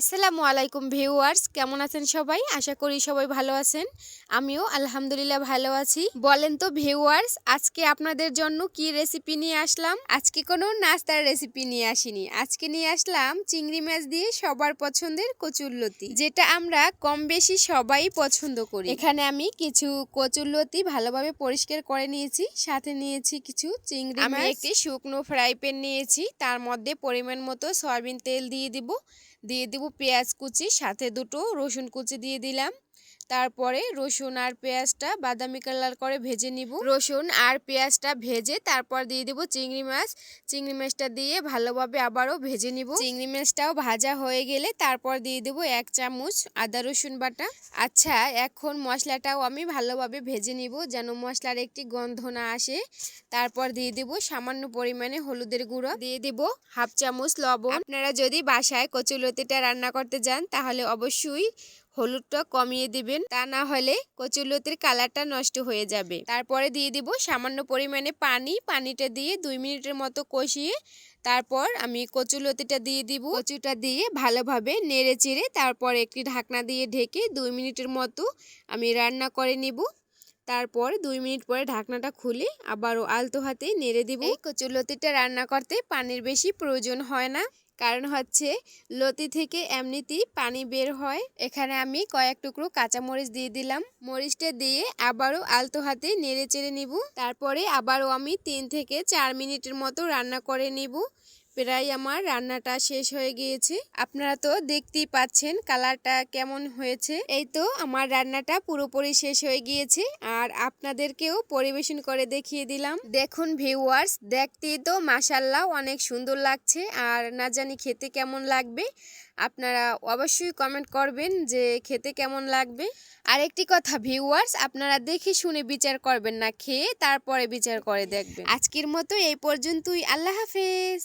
আসসালামু আলাইকুম ভিউয়ার্স কেমন আছেন সবাই? আশা করি সবাই ভালো আছেন। আমিও আলহামদুলিল্লাহ ভালো আছি। বলেন তো ভিউয়ার্স আজকে আপনাদের জন্য কি রেসিপি নিয়ে আসলাম? আজকে কোনো নাস্তার রেসিপি নিয়ে আসিনি। আজকে নিয়ে আসলাম চিংড়ি মাছ দিয়ে সবার পছন্দের কচুরলতি যেটা আমরা কম বেশি সবাই পছন্দ করি। এখানে আমি কিছু কচুরলতি ভালোভাবে পরিষ্কার করে নিয়েছি। সাথে নিয়েছি কিছু চিংড়ি আমি একটি শুকনো ফ্রাই প্যান নিয়েছি। তার মধ্যে পরিমাণ মতো সয়াবিন তেল দিয়ে দিব। দিয়ে দিব পেঁয়াজ কুচি সাথে দুটো রসুন কুচি দিয়ে দিলাম। তারপরে রসুন আর পেঁয়াজটা বাদামি কালার করে ভেজে নিব। রসুন আর পেঁয়াজটা ভেজে তারপর দিয়ে দিব চিংড়ি মাছ। চিংড়ি মাছটা দিয়ে ভালোভাবে আবারও ভেজে নিব। চিংড়ি মাছটাও ভাজা হয়ে গেলে তারপর দিয়ে দেব এক চামচ আদা রসুন বাটা। আচ্ছা এখন মশলাটাও আমি ভালোভাবে ভেজে নিব যেন মশলার একটি গন্ধ না আসে। তারপর দিয়ে দেব সামান্য পরিমাণে হলুদের গুঁড়ো। দিয়ে দেব হাফ চামচ লবণ। আপনারা যদি বাসায় কচুলতিটা রান্না করতে যান তাহলে অবশ্যই হলুদটা কমিয়ে দিবেন। তা না হলে কচুরলতির কালারটা নষ্ট হয়ে যাবে। তারপরে দিয়ে দিব সামান্য পরিমাণে পানি। পানিটা দিয়ে দুই মিনিটের মতো কষিয়ে তারপর আমি কচুলতিটা দিয়ে দিব। কচুটা দিয়ে ভালোভাবে নেড়ে চেড়ে তারপর একটি ঢাকনা দিয়ে ঢেকে দুই মিনিটের মতো আমি রান্না করে নিব। তারপর দুই মিনিট পরে ঢাকনাটা খুলে আবারও আলতো হাতে নেড়ে দিব। এই কচুরলতিটা রান্না করতে পানির বেশি প্রয়োজন হয় না। কারণ হচ্ছে লতি থেকে এমনিতেই পানি বের হয়। এখানে আমি কয়েক টুকরো কাঁচামরিচ দিয়ে দিলাম। মরিচটা দিয়ে আবারও আলতো হাতে নেড়ে চেড়ে নিব। তারপরে আবারও আমি তিন থেকে চার মিনিটের মতো রান্না করে নিব। প্রায় আমার রান্নাটা শেষ হয়ে গিয়েছে। আপনারা তো দেখতেই পাচ্ছেন কালারটা কেমন হয়েছে। এই তো আমার রান্নাটা পুরোপুরি শেষ হয়ে গিয়েছে আর আপনাদেরকেও পরিবেশন করে দেখিয়ে দিলাম। দেখুন ভিউয়ার্স দেখতে তো মাসাল্লাহ অনেক সুন্দর লাগছে আর না জানি খেতে কেমন লাগবে। আপনারা অবশ্যই কমেন্ট করবেন যে খেতে কেমন লাগবে। আর একটি কথা ভিউয়ার্স আপনারা দেখে শুনে বিচার করবেন না, খেয়ে তারপরে বিচার করে দেখবেন। আজকের মতো এই পর্যন্তই। আল্লাহ হাফেজ।